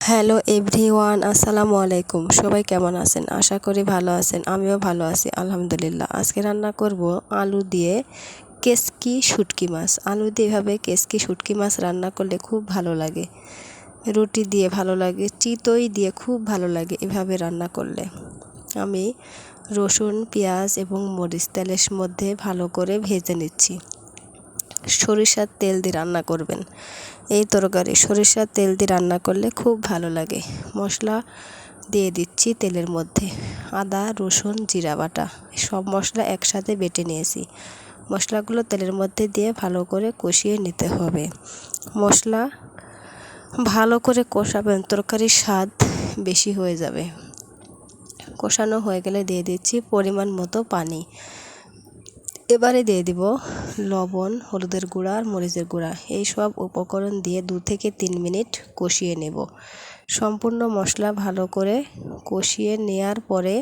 Hello everyone আসসালামু আলাইকুম। সবাই কেমন আছেন? আশা করি ভালো আছেন, আমিও ভালো আছি, আলহামদুলিল্লাহ। আজকে রান্না করব আলু দিয়ে কেসকি শুটকি মাছ। আলু দিয়ে এভাবে কেসকি শুটকি মাছ রান্না করলে খুব ভালো লাগে। রুটি দিয়ে ভালো লাগে, চিতই দিয়ে খুব ভালো লাগে এভাবে রান্না করলে। আমি রসুন, পেঁয়াজ এবং মরিচ তেলের মধ্যে ভালো করে ভেজে নিচ্ছি। সরিষার তেল দিয়ে রান্না করবেন। এই তরকারি সরিষার তেল দিয়ে রান্না করলে খুব ভালো লাগে। মশলা দিয়ে দিচ্ছি তেলের মধ্যে। আদা, রসুন, জিরা বাটা, সব মশলা একসাথে বেটে নিয়েছি। মশলাগুলো তেলের মধ্যে দিয়ে ভালো করে কষিয়ে নিতে হবে। মশলা ভালো করে কষাবেন, তরকারির স্বাদ বেশি হয়ে যাবে। কষানো হয়ে গেলে দিয়ে দিচ্ছি পরিমাণ মতো পানি। এবারে দিয়ে দিব লবণ, হলুদের গুঁড়া আর মরিচের গুঁড়া। এই সব উপকরণ দিয়ে দু থেকে তিন মিনিট কষিয়ে নেব। সম্পূর্ণ মশলা ভালো করে কষিয়ে নেয়ার পরে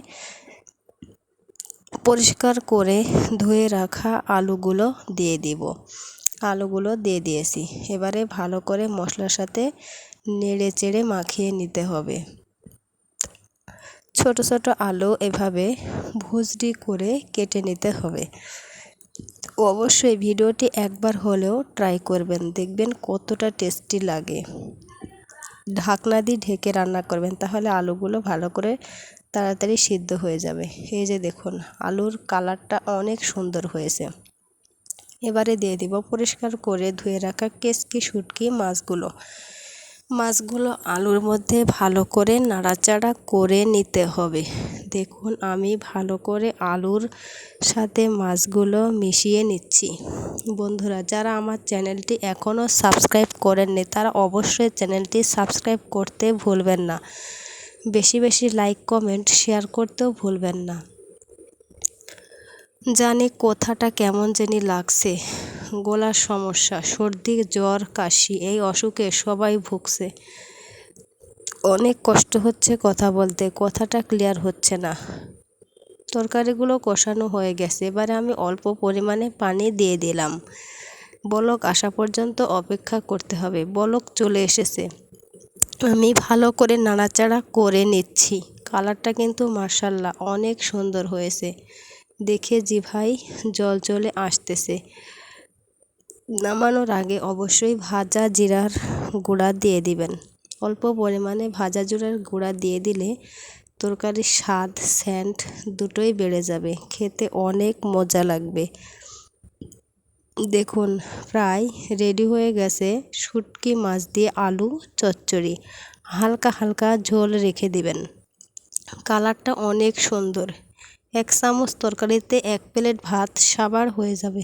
পরিষ্কার করে ধুয়ে রাখা আলুগুলো দিয়ে দিব। আলুগুলো দিয়ে দিয়েছি। এবারে ভালো করে মশলার সাথে নেড়ে চেড়ে মাখিয়ে নিতে হবে। ছোট ছোট আলু এভাবে ভুজড়ি করে কেটে নিতে হবে। অবশ্যই ভিডিওটি একবার হলেও ট্রাই করবেন। দেখবেন কতটা টেস্টি লাগে। ঢাকনা দিয়ে ঢেকে রান্না করবেন, তাহলে আলুগুলো ভালো করে তাড়াতাড়ি সিদ্ধ হয়ে যাবে। এই যে দেখুন, আলুর কালারটা অনেক সুন্দর হয়েছে। এবারে দিয়ে দিব পরিষ্কার করে ধুয়ে রাখা কেসকি শুটকি মাছগুলো। মাছগুলো আলুর মধ্যে ভালো করে নাড়াচাড়া করে নিতে হবে। দেখুন, আমি ভালো করে আলুর সাথে মাছগুলো মিশিয়ে নিচ্ছি। বন্ধুরা, যারা আমার চ্যানেলটি এখনও সাবস্ক্রাইব করেননি, তারা অবশ্যই চ্যানেলটি সাবস্ক্রাইব করতে ভুলবেন না। বেশি বেশি লাইক, কমেন্ট, শেয়ার করতেও ভুলবেন না। জানি কথাটা কেমন জানি লাগছে। গলার সমস্যা, সর্দি, জ্বর, কাশি, এই অসুখে সবাই ভুগছে। অনেক কষ্ট হচ্ছে কথা বলতে, কথাটা ক্লিয়ার হচ্ছে না। তরকারিগুলো কষানো হয়ে গেছে, এবারে আমি অল্প পরিমাণে পানি দিয়ে দিলাম। বলক আসা পর্যন্ত অপেক্ষা করতে হবে, বলক চলে এসেছে। আমি ভালো করে নাড়াচাড়া করে নিচ্ছি, কালারটা কিন্তু মার্শাল্লাহ অনেক সুন্দর হয়েছে। দেখে ভাই জল চলে আসতেছে। নামানোর আগে অবশ্যই ভাজা জিরার গুঁড়া দিয়ে দিবেন। অল্প পরিমাণে ভাজা জিরার গুঁড়া দিয়ে দিলে তরকারির স্বাদ স্যান্ট দুটোই বেড়ে যাবে। খেতে অনেক মজা লাগবে। দেখুন, প্রায় রেডি হয়ে গেছে শুটকি মাছ দিয়ে আলু চচ্চড়ি। হালকা হালকা ঝোল রেখে দিবেন। কালারটা অনেক সুন্দর। এক চামচ তরকারিতে এক প্লেট ভাত সাবার হয়ে যাবে।